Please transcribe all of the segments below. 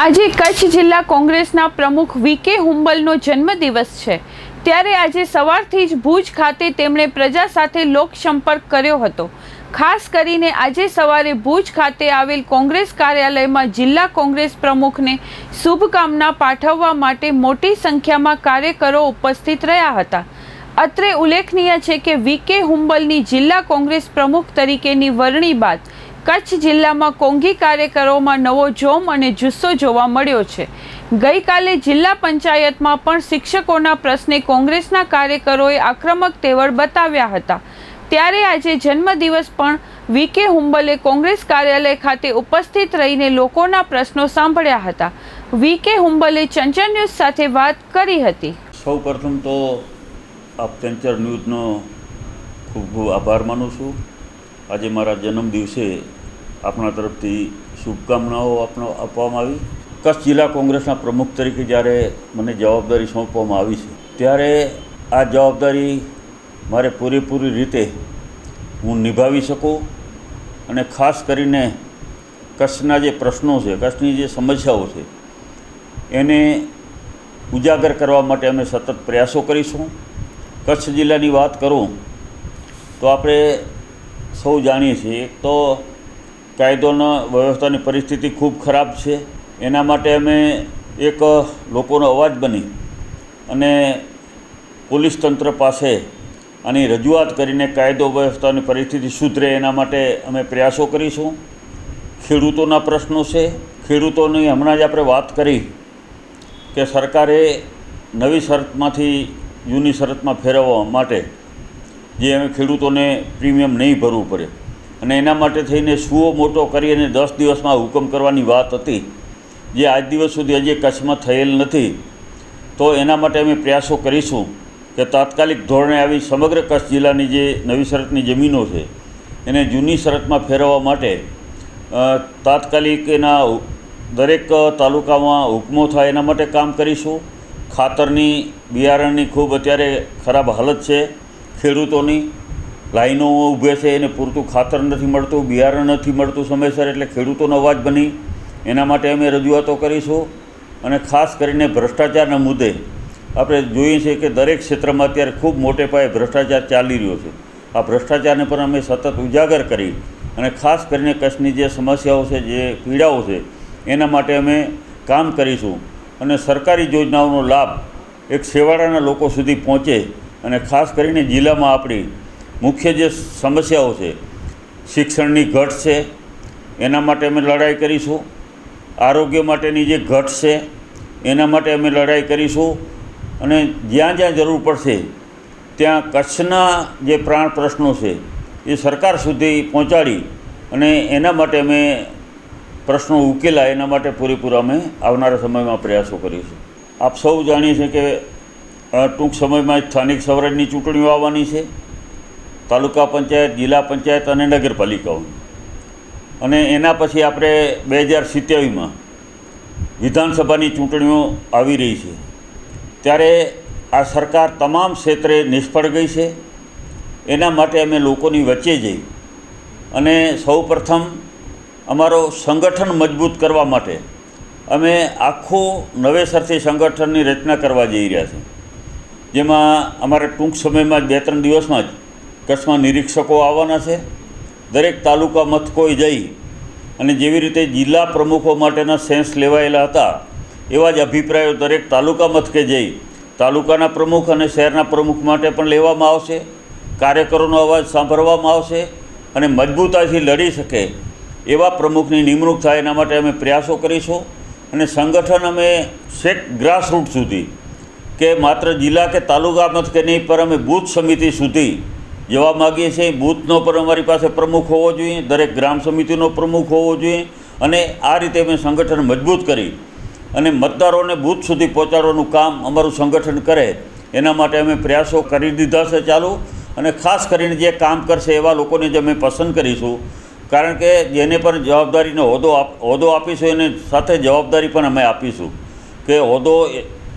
આજે કચ્છ જિલ્લા કોંગ્રેસના પ્રમુખ વીકે હુંબલનો જન્મદિવસ છે. ત્યારે આજે સવારથી જ ભુજ ખાતે તેમણે પ્રજા સાથે લોકસંપર્ક કર્યો હતો. ખાસ કરીને આજે સવારે ભુજ ખાતે આવેલ કોંગ્રેસ કાર્યાલયમાં જિલ્લા કોંગ્રેસ પ્રમુખને શુભકામના પાઠવવા માટે મોટી સંખ્યામાં કાર્યકરો ઉપસ્થિત રહ્યા હતા. અત્રે ઉલ્લેખનીય છે કે વીકે હુંબલની જિલ્લા કોંગ્રેસ પ્રમુખ તરીકેની વરણી બાદ કચ્છ જિલ્લામાં કોંગી કાર્યકરોમાં નવો જોમ અને જુસ્સો જોવા મળ્યો છે. ગઈકાલે જિલ્લા પંચાયતમાં પણ શિક્ષકોના પ્રશ્ને કોંગ્રેસના કાર્યકરોએ આક્રમક તેવડ બતાવ્યા હતા. ત્યારે આજે જન્મદિવસ પણ વીકે હુંબલે કોંગ્રેસ કાર્યાલય ખાતે ઉપસ્થિત રહીને લોકોના પ્રશ્નો સાંભળ્યા હતા. વીકે હુંબલે ચંચર ન્યૂઝ સાથે વાત કરી હતી. સૌ પ્રથમ તો આપ ચંચર ન્યૂઝનો ખૂબ ખૂબ આભાર માનું છું. આજે મારા જન્મ દિવસે આપણા તરફથી શુભકામનાઓ આપનો આપવામાં આવી. કચ્છ જિલ્લા કોંગ્રેસના પ્રમુખ તરીકે જ્યારે મને જવાબદારી સોંપવામાં આવી છે, ત્યારે આ જવાબદારી મારે પૂરેપૂરી રીતે હું નિભાવી શકું અને ખાસ કરીને કચ્છના જે પ્રશ્નો છે, કચ્છની જે સમસ્યાઓ છે, એને ઉજાગર કરવા માટે અમે સતત પ્રયાસો કરીશું. કચ્છ જિલ્લાની વાત કરું તો આપણે સૌ જાણીએ છીએ, એક તો કાયદોના વ્યવસ્થાની પરિસ્થિતિ ખૂબ ખરાબ છે. એના માટે અમે એક લોકોનો અવાજ બની અને પોલીસ તંત્ર પાસે આની રજૂઆત કરીને કાયદો વ્યવસ્થાની પરિસ્થિતિ સુધરે એના માટે અમે પ્રયાસો કરીશું. ખેડૂતોના પ્રશ્નો છે. ખેડૂતોની હમણાં જ આપણે વાત કરી કે સરકારે નવી શરતમાંથી જૂની શરતમાં ફેરવવા માટે જે અમે ખેડૂતોને પ્રીમિયમ નહીં ભરવું પડે. અને એના માટે થઈને સુઓ મોટો કરી અને દસ દિવસમાં હુકમ કરવાની વાત હતી. જે આજ દિવસ સુધી હજી કચ્છમાં થયેલ નથી. તો એના માટે અમે પ્રયાસો કરીશું કે તાત્કાલિક ધોરણે આવી સમગ્ર કચ્છ જિલ્લાની જે નવી શરતની જમીનો છે, એને જૂની શરતમાં ફેરવવા માટે તાત્કાલિક એના દરેક તાલુકામાં હુકમો થાય એના માટે કામ કરીશું. ખાતરની બિયારણની ખૂબ અત્યારે ખરાબ હાલત છે, ખેડૂતોની લાઈનો ઊભે છે એને પૂરતું ખાતર નથી મળતું, બિયારણ નથી મળતું સમયસર, એટલે ખેડૂતોનો અવાજ બની. એના માટે અમે રજૂઆતો કરીશું અને ખાસ કરીને ભ્રષ્ટાચારના મુદ્દે. આપણે જોઈએ છીએ કે દરેક ક્ષેત્રમાં અત્યારે ખૂબ મોટે પાયે ભ્રષ્ટાચાર ચાલી રહ્યો છે. આ ભ્રષ્ટાચારને પણ અમે સતત ઉજાગર કરી અને ખાસ કરીને કચ્છની જે સમસ્યાઓ છે, જે પીડાઓ છે, એના માટે અમે કામ કરીશું અને સરકારી યોજનાઓનો લાભ એક છેવાડાના લોકો સુધી પહોંચે અને ખાસ કરીને જિલ્લામાં આપણી મુખ્ય જે સમસ્યાઓ છે, શિક્ષણની ઘટ છે, એના માટે અમે લડાઈ કરીશું. આરોગ્ય માટેની જે ઘટ છે, એના માટે અમે લડાઈ કરીશું. અને જ્યાં જ્યાં જરૂર પડશે, ત્યાં કચ્છના જે પ્રાણ પ્રશ્નો છે, એ સરકાર સુધી પહોંચાડી અને એના માટે અમે પ્રશ્નો ઉકેલાય એના માટે પૂરેપૂરા અમે આવનારા સમયમાં પ્રયાસો કરીશું. આપ સૌ જાણીએ છીએ કે ટૂંક સમયમાં સ્થાનિક સ્વરાજની ચૂંટણીઓ આવવાની છે. તાલુકા પંચાયત, જિલ્લા પંચાયત અને નગરપાલિકાઓની અને એના પછી આપણે બે હજાર સિત્યાવીસમાં વિધાનસભાની ચૂંટણીઓ આવી રહી છે. ત્યારે આ સરકાર તમામ ક્ષેત્રે નિષ્ફળ ગઈ છે. એના માટે અમે લોકોની વચ્ચે જઈ અને સૌ પ્રથમ અમારો સંગઠન મજબૂત કરવા માટે અમે આખું નવેસરથી સંગઠનની રચના કરવા જઈ રહ્યા છીએ. જેમાં અમારે ટૂંક સમયમાં જ બે ત્રણ દિવસમાં જ કચ્છમાં નિરીક્ષકો આવવાના છે. દરેક તાલુકા મથકોએ જઈ અને જેવી રીતે જિલ્લા પ્રમુખો માટેના સેન્સ લેવાયેલા હતા, એવા જ અભિપ્રાયો દરેક તાલુકા મથકે જઈ તાલુકાના પ્રમુખ અને શહેરના પ્રમુખ માટે પણ લેવામાં આવશે. કાર્યકરોનો અવાજ સાંભળવામાં આવશે અને મજબૂતાઈથી લડી શકે એવા પ્રમુખની નિમણૂક થાય એના માટે અમે પ્રયાસો કરીશું અને સંગઠન અમે છેક ગ્રાસરૂટ સુધી કે માત્ર જિલ્લા કે તાલુકા મથકે નહીં પર અમે બૂથ સમિતિ સુધી જવા માગીએ છીએ, બૂથનો પણ અમારી પાસે પ્રમુખ હોવો જોઈએ, દરેક ગ્રામ સમિતિનો પ્રમુખ હોવો જોઈએ અને આ રીતે અમે સંગઠન મજબૂત કરી અને મતદારોને બૂથ સુધી પહોંચાડવાનું કામ અમારું સંગઠન કરે, એના માટે અમે પ્રયાસો કરી દીધા છે ચાલુ અને ખાસ કરીને જે કામ કરશે એવા લોકોને જ અમે પસંદ કરીશું. કારણ કે જેને પણ જવાબદારીનો હોદ્દો આપ, હોદ્દો આપીશું, એને સાથે જવાબદારી પણ અમે આપીશું કે હોદ્દો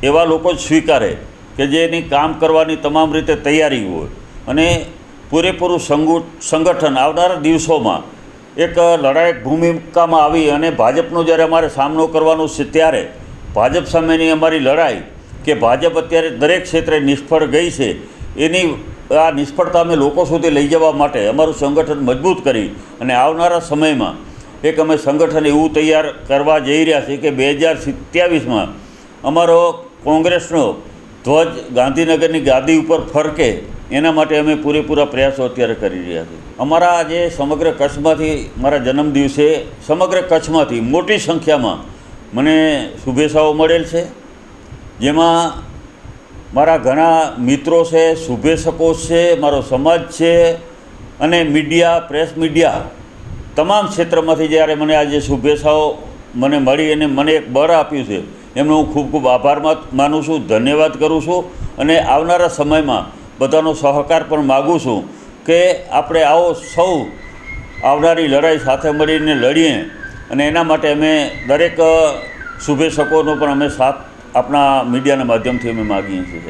એવા લોકો જ સ્વીકારે કે જેની કામ કરવાની તમામ રીતે તૈયારી હોય. અને પૂરેપૂરું સંગુ સંગઠન આવનારા દિવસોમાં એક લડાયક ભૂમિકામાં આવી અને ભાજપનો જ્યારે અમારે સામનો કરવાનો છે ત્યારે ભાજપ સામેની અમારી લડાઈ કે ભાજપ અત્યારે દરેક ક્ષેત્રે નિષ્ફળ ગઈ છે, એની આ નિષ્ફળતા અમે લોકો સુધી લઈ જવા માટે અમારું સંગઠન મજબૂત કરી અને આવનારા સમયમાં એક અમે સંગઠન એવું તૈયાર કરવા જઈ રહ્યા છીએ કે બે હજાર સિત્યાવીસમાં અમારો કોંગ્રેસનો ધ્વજ ગાંધીનગરની ગાદી ઉપર ફરકે એના માટે અમે પૂરેપૂરા પ્રયાસો અત્યારે કરી રહ્યા છીએ. અમારા આજે સમગ્ર કચ્છમાંથી, મારા જન્મ દિવસે સમગ્ર કચ્છમાંથી મોટી સંખ્યામાં મને શુભેચ્છાઓ મળેલ છે. જેમાં મારા ઘણા મિત્રો છે, શુભેચ્છકો છે, મારો સમાજ છે અને મીડિયા, પ્રેસ મીડિયા તમામ ક્ષેત્રમાંથી જ્યારે મને આજે શુભેચ્છાઓ મને મળી અને મને એક બળ આપ્યું છે, એમનો હું ખૂબ ખૂબ આભાર માનું છું, ધન્યવાદ કરું છું અને આવનારા સમયમાં બધાનો સહકાર પણ માગું છું કે આપણે આવો સૌ આવનારી લડાઈ સાથે મળીને લડીએ અને એના માટે અમે દરેક શુભેચ્છકોનો પણ અમે સાથ આપણા મીડિયાના માધ્યમથી અમે માગીએ છીએ.